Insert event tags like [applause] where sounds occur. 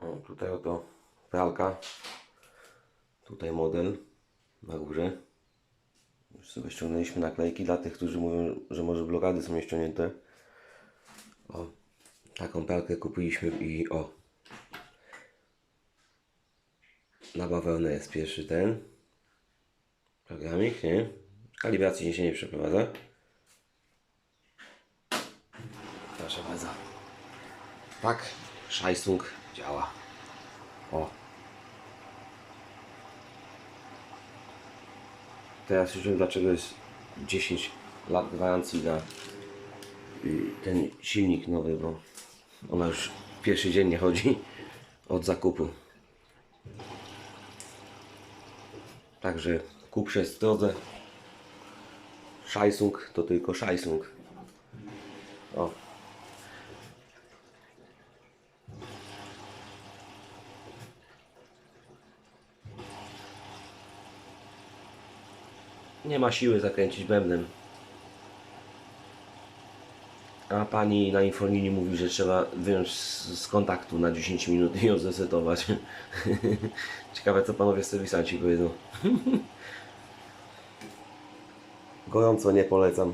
O, tutaj oto pralka. Tutaj model na górze. Już sobie ściągnęliśmy naklejki dla tych, którzy mówią, że może blokady są nieściągnięte. O, taką pralkę kupiliśmy i o. Na bawełnę jest pierwszy ten programik, nie? Kalibracji się nie przeprowadza. Proszę bardzo. Tak, Shysung działa. O. Teraz już wiem dlaczego jest 10 lat gwarancji na y, ten silnik nowy, bo ona już pierwszy dzień nie chodzi od zakupu. Także kup się w drodze. Shysung to tylko Shysung. O. Nie ma siły zakręcić bębnem. A pani na infolinii mówi, że trzeba wyjąć z, kontaktu na 10 minut i ją zresetować. [laughs] Ciekawe co panowie serwisanci powiedzą. [laughs] Gorąco nie polecam.